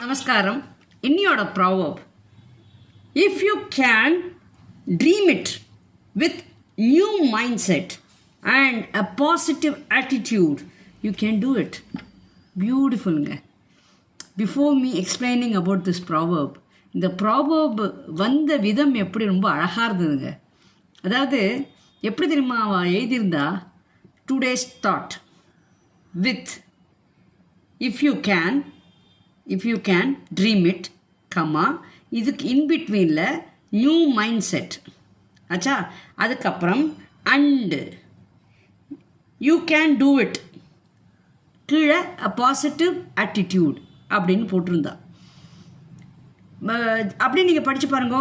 நமஸ்காரம். இன்னியோட proverb if you can dream it with new mind set and a positive attitude you can do it பியூட்டிஃபுல்லுங்க before me explaining about this proverb இந்த proverb வந்த விதம் எப்படி ரொம்ப அழகாக இருந்ததுங்க. அதாவது எப்படி தெரியுமா அவள் எழுதியிருந்தா? Two days that with if you can if you can dream it comma. இதுக்கு இன்பிட்வீனில் நியூ மைண்ட் செட் ஆச்சா அதுக்கப்புறம் and you can do it கீழே அ பாசிட்டிவ் ஆட்டிடியூட் அப்படின்னு போட்டிருந்தா. அப்படியே நீங்கள் படித்து பாருங்க.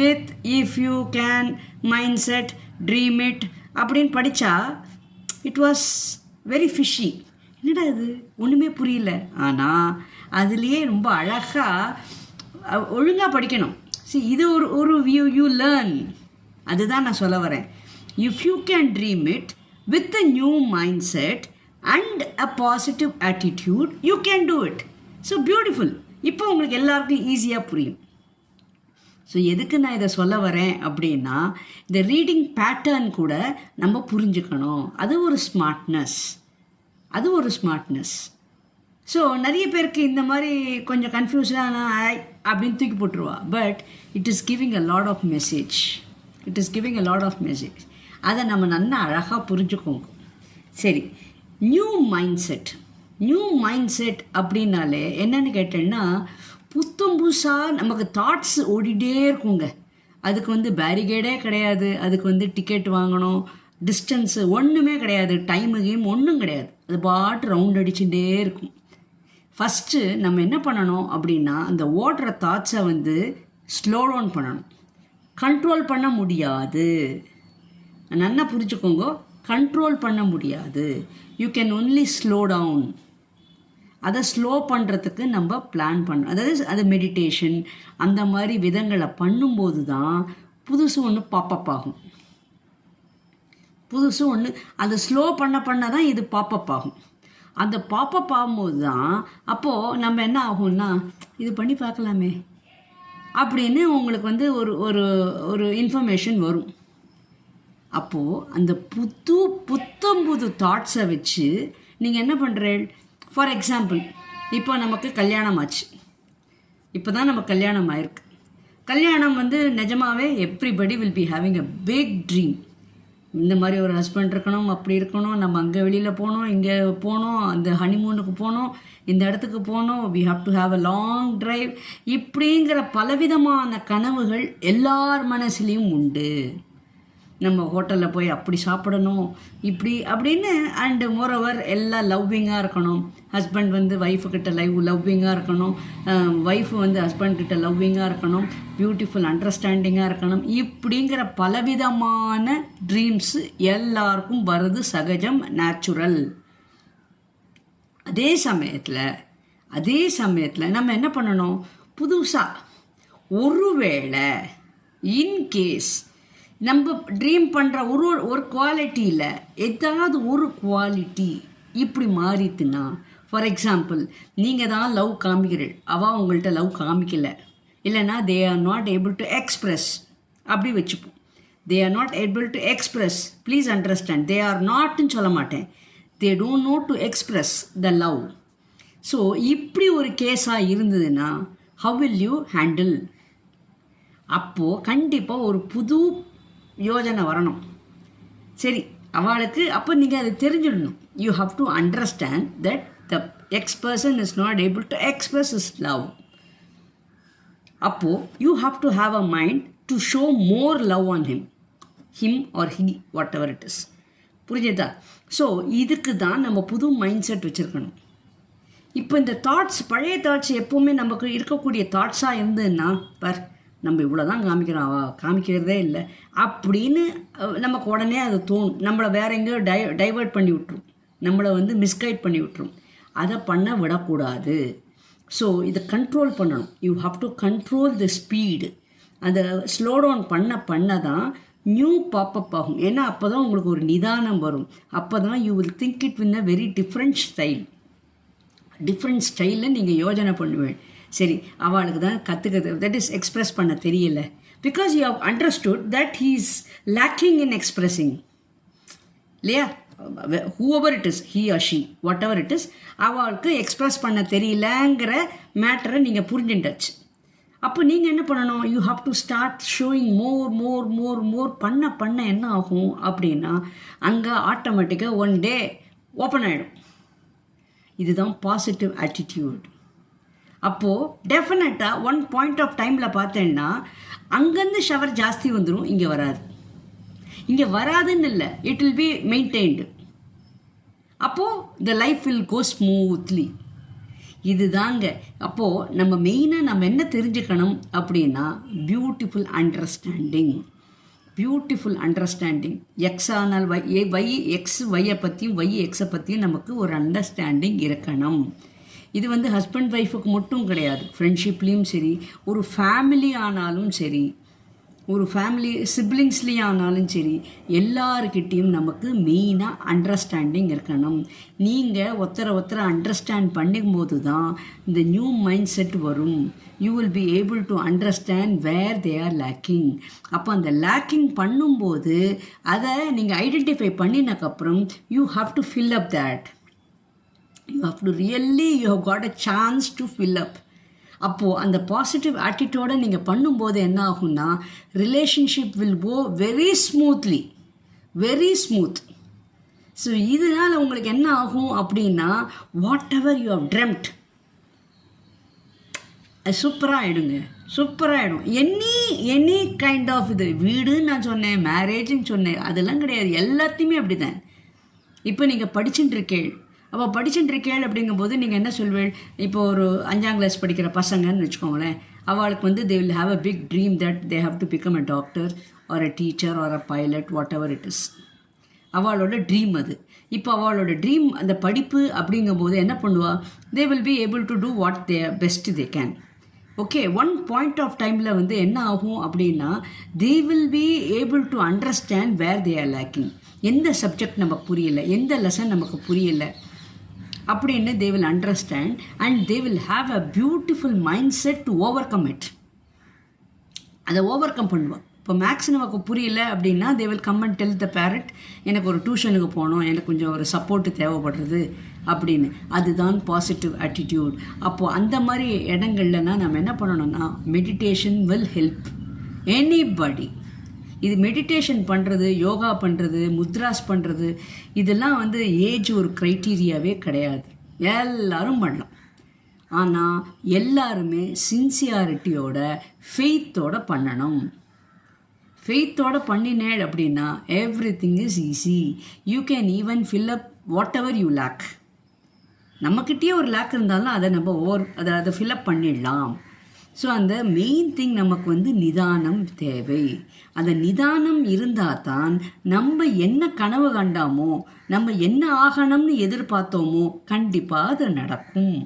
With if you can mindset dream it அப்படின்னு படித்தா இட் வாஸ் வெரி ஃபிஷி என்னடா இது? ஒன்றுமே புரியல. ஆனால் அதுலேயே ரொம்ப அழகாக ஒழுங்காக படிக்கணும். See இது ஒரு ஒரு வியூ யூ லேர்ன் அதுதான் நான் சொல்ல வரேன். If you can dream it with a new mindset and a positive attitude you can do it so beautiful இப்போ உங்களுக்கு எல்லாருக்கும் ஈஸியாக புரியும். ஸோ எதுக்கு நான் இதை சொல்ல வரேன் அப்படின்னா இந்த ரீடிங் பேட்டர்ன் கூட நம்ம புரிஞ்சுக்கணும். அது ஒரு ஸ்மார்ட்னஸ் அது ஒரு ஸ்மார்ட்னஸ் ஸோ நிறைய பேருக்கு இந்த மாதிரி கொஞ்சம் கன்ஃபியூஸ்டான அப்படின்னு தூக்கி போட்டுருவா. But it is giving a lot of message it is giving a lot of message அதை நம்ம நல்லா அழகாக புரிஞ்சுக்கோங்க. சரி new mind set new mind set அப்படின்னாலே என்னன்னு கேட்டேன்னா புத்தம் புதுசாக நமக்கு தாட்ஸ் ஓடிட்டே இருக்குங்க. அதுக்கு வந்து பேரிகேடே கிடையாது. அதுக்கு வந்து டிக்கெட் வாங்கணும். டிஸ்டன்ஸு ஒன்றுமே கிடையாது. டைமு கேம் ஒன்றும் கிடையாது. அது பாட்டு ரவுண்ட் அடிச்சுட்டே இருக்கும். ஃபஸ்ட்டு நம்ம என்ன பண்ணணும் அப்படின்னா அந்த ஓடுற தாட்ஸை வந்து ஸ்லோ டவுன் பண்ணணும். கண்ட்ரோல் பண்ண முடியாது. நல்லா புரிஞ்சுக்கோங்க. கண்ட்ரோல் பண்ண முடியாது. You can only slow down அதை ஸ்லோ பண்ணுறதுக்கு நம்ம பிளான் பண்ணணும். அதாவது அது மெடிடேஷன் அந்த மாதிரி விதங்களை பண்ணும்போது தான் புதுசு ஒன்று பாப்பப் ஆகும். புதுசு ஒன்று அதை ஸ்லோ பண்ண பண்ண தான் இது பாப்பப் ஆகும். அந்த பாப்பப் ஆகும்போது தான் அப்போது நம்ம என்ன ஆகும்னா இது பண்ணி பார்க்கலாமே அப்படின்னு உங்களுக்கு வந்து ஒரு ஒரு ஒரு இன்ஃபர்மேஷன் வரும். அப்போது அந்த புது புத்தம் புது தாட்ஸை வச்சு நீங்கள் என்ன பண்ணுறேன் ஃபார் எக்ஸாம்பிள் இப்போ நமக்கு கல்யாணம் ஆச்சு. இப்போ தான் நம்ம கல்யாணம் ஆயிருக்கு. கல்யாணம் வந்து நிஜமாவே everybody will be having a big dream இந்த மாதிரி ஒரு ஹஸ்பண்ட் இருக்கணும் அப்படி இருக்கணும் நம்ம அங்கே வெளியில் போகணும் இங்கே போகணும் அந்த ஹனிமூனுக்கு போகணும் இந்த இடத்துக்கு போகணும் we have to have a long drive இப்படிங்கிற பலவிதமான கனவுகள் எல்லார் மனசுலேயும் உண்டு. நம்ம ஹோட்டலில் போய் அப்படி சாப்பிடணும் இப்படி அப்படின்னு அண்டு மோரோவர் எல்லாம் லவ்விங்காக இருக்கணும். ஹஸ்பண்ட் வந்து ஒய்ஃபுக்கிட்ட லைவ் லவ்விங்காக இருக்கணும். ஒய்ஃப் வந்து ஹஸ்பண்ட்கிட்ட லவ்விங்காக இருக்கணும். பியூட்டிஃபுல் அண்டர்ஸ்டாண்டிங்காக இருக்கணும். இப்படிங்கிற பலவிதமான ட்ரீம்ஸு எல்லாருக்கும் வருது சகஜம் நேச்சுரல் அதே சமயத்தில் அதே சமயத்தில் நம்ம என்ன பண்ணணும்? புதுசாக ஒருவேளை இன்கேஸ் நம்ம ட்ரீம் பண்ணுற ஒரு ஒரு குவாலிட்டியில் ஏதாவது ஒரு குவாலிட்டி இப்படி மாறித்துன்னா ஃபார் எக்ஸாம்பிள் நீங்கள் தான் லவ் காமிக்கிறீள் அவள் உங்கள்கிட்ட லவ் காமிக்கல. இல்லைன்னா they are not able to express அப்படி வச்சுப்போம். They are not able to express please understand they are நாட்னு சொல்ல மாட்டேன். They don't know to express the love so இப்படி ஒரு கேஸாக இருந்ததுன்னா ஹவ் வில் யூ ஹேண்டில் அப்போது கண்டிப்பாக ஒரு புது யோஜனை வரணும். சரி அவளுக்கு அப்போ நீங்கள் அதை தெரிஞ்சிடணும். You have to understand that the ex person is not able to express is love அப்போது you have to have a mind to show more love on him him or he whatever it is புரிஞ்சுதா? So இதுக்கு தான் நம்ம புது mind set வச்சுருக்கணும். இப்போ இந்த thoughts பழைய தாட்ஸ் எப்போவுமே நமக்கு இருக்கக்கூடிய தாட்ஸாக இருந்ததுன்னா பார் நம்ம இவ்வளோ தான் காமிக்கிறோம் அவ காமிக்கிறதே இல்லை. அப்படின்னு நமக்கு உடனே அது தோணும். நம்மளை வேற எங்கேயோ டை டைவர்ட் பண்ணி விட்ரும் நம்மளை வந்து மிஸ்கைட் பண்ணி விட்ரும் அதை பண்ண விடக்கூடாது. ஸோ இதை கண்ட்ரோல் பண்ணணும். You have to control the speed அதை ஸ்லோ டவுன் பண்ண பண்ண தான் நியூ பாப்பப் ஆகும். ஏன்னா அப்போ தான் உங்களுக்கு ஒரு நிதானம் வரும். அப்போ தான் you will think it in a very different style different ஸ்டைலில் நீங்கள் யோஜனை பண்ணுவேன் சரி அவளுக்கு தான் கற்றுக்கிறது தட் இஸ் எக்ஸ்ப்ரெஸ் பண்ண தெரியல. Because you have understood that he is lacking in expressing இல்லையா? Whoever it is he or she whatever it is அவளுக்கு எக்ஸ்ப்ரெஸ் பண்ண தெரியலங்கிற மேட்டரை நீங்கள் புரிஞ்சுட்டாச்சு அப்போ நீங்கள் என்ன பண்ணணும்? You have to start showing more more more more பண்ண பண்ண என்ன ஆகும் அப்படின்னா அங்கே ஆட்டோமேட்டிக்காக ஒன் டே ஓப்பன் ஆகிடும் இதுதான் பாசிட்டிவ் ஆட்டிடியூட் அப்போது டெஃபினட்டாக ஒன் பாயிண்ட் ஆஃப் டைமில் பார்த்தேன்னா அங்கேருந்து ஷவர் ஜாஸ்தி வந்துடும் இங்கே வராது. இங்கே வராதுன்னு இல்லை. இட் வில் பி மெயின்டைன்டு அப்போது the life will go smoothly இதுதாங்க. அப்போது நம்ம மெயினாக நம்ம என்ன தெரிஞ்சுக்கணும் அப்படின்னா beautiful understanding beautiful understanding ex ஆனால் வை ஏ வை எக்ஸ் வையை பற்றியும் வை எக்ஸை பற்றியும் நமக்கு ஒரு அண்டர்ஸ்டாண்டிங் இருக்கணும். இது வந்து ஹஸ்பண்ட் ஒய்ஃபுக்கு மட்டும் கிடையாது. ஃப்ரெண்ட்ஷிப்லேயும் சரி ஒரு ஃபேமிலி ஆனாலும் சரி ஒரு ஃபேமிலி சிப்ளிங்ஸ்லேயே ஆனாலும் சரி எல்லாருக்கிட்டேயும் நமக்கு மெயினாக அண்டர்ஸ்டாண்டிங் இருக்கணும். நீங்கள் ஒருத்தரை ஒருத்தரை அண்டர்ஸ்டாண்ட் பண்ணும்போது தான் இந்த நியூ மைண்ட் செட் வரும். You will be able to understand where they are lacking அப்போ அந்த லேக்கிங் பண்ணும்போது அதை நீங்கள் identify பண்ணினக்கப்புறம் you have to fill up that you have to really you have got a chance to fill up அப்போது அந்த positive ஆட்டிடியூடை நீங்கள் பண்ணும்போது என்ன ஆகும்னா relationship will go very smoothly very smooth so இதனால் உங்களுக்கு என்ன ஆகும் அப்படின்னா whatever you have dreamt அது சூப்பராக ஆகிடுங்க சூப்பராக ஆகிடும் எனி எனி கைண்ட் ஆஃப் இது வீடுன்னு நான் சொன்னேன் மேரேஜுன்னு சொன்னேன் அதெல்லாம் கிடையாது. எல்லாத்தையுமே அப்படி தான் இப்போ நீங்கள் படிச்சுட்டு இருக்கேன். அப்போ படிச்சுட்டு இருக்கேள் அப்படிங்கும்போது நீங்கள் என்ன சொல்வேள்? இப்போ ஒரு அஞ்சாம் கிளாஸ் படிக்கிற பசங்கன்னு வச்சுக்கோங்களேன் அவளுக்கு வந்து they will have a big dream that they have to become a doctor or a teacher or a pilot whatever it is அவளோட ட்ரீம் அது. இப்போ அவளோட ட்ரீம் அந்த படிப்பு அப்படிங்கும்போது என்ன பண்ணுவா? They will be able to do what they best they can okay one point of டைமில் வந்து என்ன ஆகும் அப்படின்னா they will be able to understand where they are lacking எந்த சப்ஜெக்ட் நமக்கு புரியலை எந்த லெசன் நமக்கு புரியல. அப்படின்னு they will understand and they will have a beautiful mindset to overcome it அதை ஓவர் கம் பண்ணுவாள் இப்போ மேக்ஸ் நமக்கு புரியல அப்படின்னா they will come and tell the parent எனக்கு ஒரு டியூஷனுக்கு போகணும் எனக்கு கொஞ்சம் ஒரு சப்போர்ட்டு தேவைப்படுறது அப்படின்னு. அதுதான் பாசிட்டிவ் ஆட்டிடியூட் அப்போது அந்த மாதிரி இடங்கள்லனா நம்ம என்ன பண்ணணும்னா மெடிடேஷன் வில் ஹெல்ப் எனிபடி இது மெடிடேஷன் பண்ணுறது யோகா பண்ணுறது முத்ராஸ் பண்ணுறது இதெல்லாம் வந்து ஏஜ் ஒரு க்ரைட்டீரியாவே கிடையாது. எல்லாரும் பண்ணலாம். ஆனால் எல்லாருமே சின்சியாரிட்டியோட ஃபெய்த்தோட பண்ணணும். ஃபெய்த்தோட பண்ணினேன் அப்படின்னா everything is easy you can even fill up whatever you lack நம்மக்கிட்டேயே ஒரு லேக் இருந்தாலும் அதை நம்ம ஓவர் அதை அதை ஃபில்அப் பண்ணிடலாம். ஸோ அந்த மெயின் திங் நமக்கு வந்து நிதானம் தேவை. அந்த நிதானம் இருந்தால் தான் நம்ம என்ன கனவு கண்டாமோ நம்ம என்ன ஆகணும்னு எதிர்பார்த்தோமோ கண்டிப்பாக அது நடக்கும்.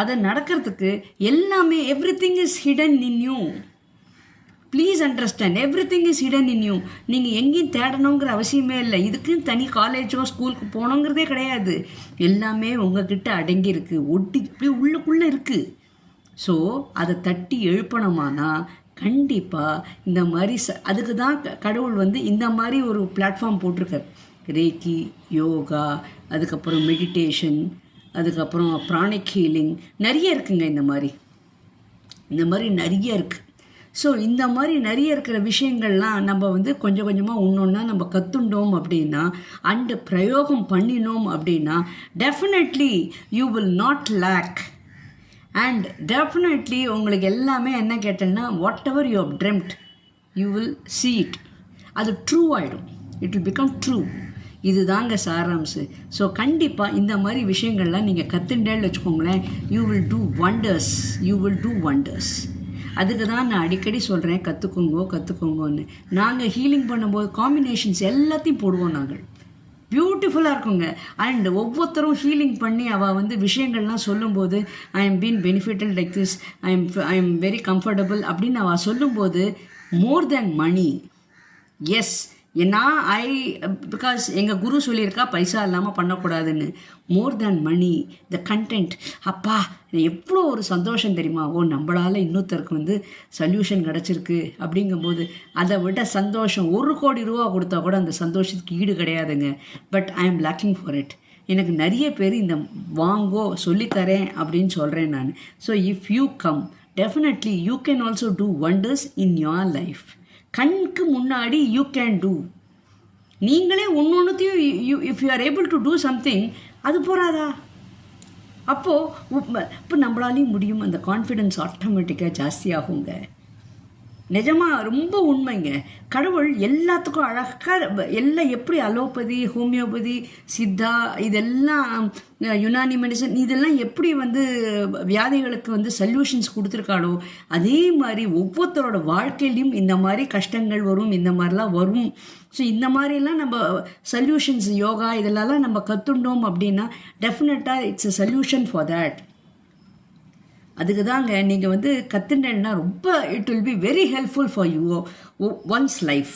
அதை நடக்கிறதுக்கு எல்லாமே everything is hidden in you please understand everything is hidden in you நீங்கள் எங்கேயும் தேடணுங்கிற அவசியமே இல்லை. இதுக்குன்னு தனி காலேஜோ ஸ்கூலுக்கு போகணுங்கிறதே கிடையாது. எல்லாமே உங்ககிட்ட அடங்கியிருக்கு. ஒட்டி இப்படி உள்ளுக்குள்ளே இருக்குது ஸோ அதை தட்டி எழுப்பணுமானா கண்டிப்பாக இந்த மாதிரி ச அதுக்கு தான் க- கடவுள் வந்து இந்த மாதிரி ஒரு பிளாட்ஃபார்ம் போட்டிருக்கார். ரேக்கி யோகா அதுக்கப்புறம் மெடிடேஷன் அதுக்கப்புறம் ப்ராணிக் ஹீலிங் நிறைய இருக்குங்க இந்த மாதிரி. இந்த மாதிரி நிறைய இருக்குது ஸோ இந்த மாதிரி நிறைய இருக்கிற விஷயங்கள்லாம் நம்ம வந்து கொஞ்சம் கொஞ்சமாக ஒன்றொன்னா நம்ம கற்றுண்டோம் அப்படின்னா அண்டு பிரயோகம் பண்ணினோம் அப்படின்னா definitely you will not lack and definitely உங்களுக்கு எல்லாமே என்ன கேட்டேன்னா whatever you have dreamt you will see it அது ட்ரூ ஆகிடும் இட் வில் பிகம் ட்ரூ இதுதாங்க சாராம்சு. ஸோ கண்டிப்பாக இந்த மாதிரி விஷயங்கள்லாம் நீங்கள் கற்றுண்டேன்னு வச்சுக்கோங்களேன் you will do wonders you will do wonders அதுக்கு தான் நான் அடிக்கடி சொல்கிறேன் கற்றுக்கோங்கோ கற்றுக்கோங்கன்னு நாங்கள் ஹீலிங் பண்ணும்போது காம்பினேஷன்ஸ் எல்லாத்தையும் போடுவோம் நாங்கள். பியூட்டிஃபுல்லாக இருக்குங்க. அண்ட் ஒவ்வொருத்தரும் ஹீலிங் பண்ணி அவள் வந்து விஷயங்கள்லாம் சொல்லும்போது I am been benefited like this I am I am very comfortable அப்படின்னு அவள் சொல்லும்போது மோர் தேன் மணி எஸ் நான் ஐ பிகாஸ் எங்கள் குரு சொல்லியிருக்கா பைசா இல்லாமல் பண்ணக்கூடாதுன்னு. மோர் தேன் மணி த கண்டென்ட் அப்பா எவ்வளோ ஒரு சந்தோஷம் தெரியுமா? ஓ நம்மளால் இன்னொருத்தருக்கு வந்து சொல்யூஷன் கிடச்சிருக்கு. அப்படிங்கும்போது அதை விட சந்தோஷம் ஒரு கோடி ரூபா கொடுத்தா கூட அந்த சந்தோஷத்துக்கு ஈடு கிடையாதுங்க. பட் ஐ ஆம் லேக்கிங் ஃபார் இட் எனக்கு நிறைய பேர் இந்த வாங்கோ சொல்லித்தரேன் அப்படின்னு சொல்கிறேன் நான். So if you come definitely you can also do wonders in your life கண்ணுக்கு முன்னாடி யூ கேன் டூ நீங்களே ஒன்று ஒன்றுத்தையும் you if you are able to do something அது போகாதா அப்போது இப்போ நம்மளாலையும் முடியும். அந்த கான்ஃபிடென்ஸ் ஆட்டோமேட்டிக்காக ஜாஸ்தியாகுங்க. நிஜமாக ரொம்ப உண்மைங்க. கடவுள் எல்லாத்துக்கும் அழகாக எல்லாம் எப்படி அலோபதி ஹோமியோபதி சித்தா இதெல்லாம் யுனானி மெடிசன் இதெல்லாம் எப்படி வந்து வியாதிகளுக்கு வந்து சொல்யூஷன்ஸ் கொடுத்துருக்காளோ அதே மாதிரி ஒவ்வொருத்தரோட வாழ்க்கையிலையும் இந்த மாதிரி கஷ்டங்கள் வரும் இந்த மாதிரிலாம் வரும். ஸோ இந்த மாதிரிலாம் நம்ம சொல்யூஷன்ஸ் யோகா இதெல்லாம் நம்ம கற்றுண்டோம் அப்படின்னா டெஃபினட்டாக it's a solution for that அதுக்கு தாங்க நீங்கள் வந்து கற்றுனேன்னா ரொம்ப it will be very helpful for you one's life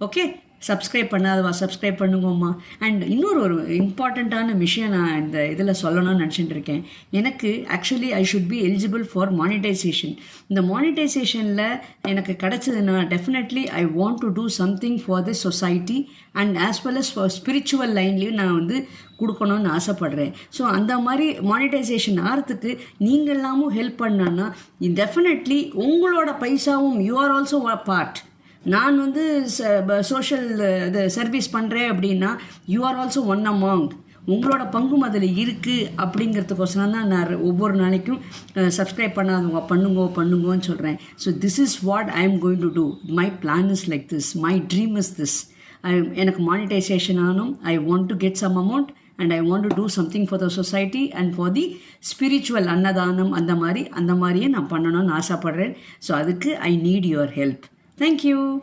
okay subscribe பண்ணாதவா? Subscribe பண்ணுங்கம்மா. அண்ட் இன்னொரு ஒரு இம்பார்ட்டண்ட்டான விஷயம் நான் இந்த இதில் சொல்லணும்னு நினச்சிட்டு இருக்கேன். எனக்கு actually I should be eligible for monetization இந்த மானிட்டைசேஷனில் எனக்கு கிடச்சதுன்னா definitely I want to do something for the society and as well as for spiritual லைன்லேயும் நான் வந்து கொடுக்கணும்னு ஆசைப்பட்றேன். ஸோ அந்த மாதிரி மானிட்டைசேஷன் ஆகிறதுக்கு நீங்கள் எல்லாமும் ஹெல்ப் பண்ணான்னா டெஃபினெட்லி உங்களோட பைசாவும் யூ ஆர் ஆல்சோ பார்ட் நான் வந்து சோஷியல் இது சர்வீஸ் பண்ணுறேன் அப்படின்னா you are also one among உங்களோட பங்கும் அதில் இருக்குது அப்படிங்கிறதுக்கோசரம் தான் நான் ஒவ்வொரு நாளைக்கும் சப்ஸ்கிரைப் பண்ணாதவங்க பண்ணுங்கோ பண்ணுங்கோன்னு சொல்கிறேன் so this is what I am going to do my plan is like this my dream is this I எனக்கு monetization ஆனும். I want to get some amount and I want to do something for the society and for the spiritual அன்னதானம் அந்த மாதிரி அந்த மாதிரியே நான் பண்ணணும்னு ஆசைப்பட்றேன். So அதுக்கு I need your help Thank you.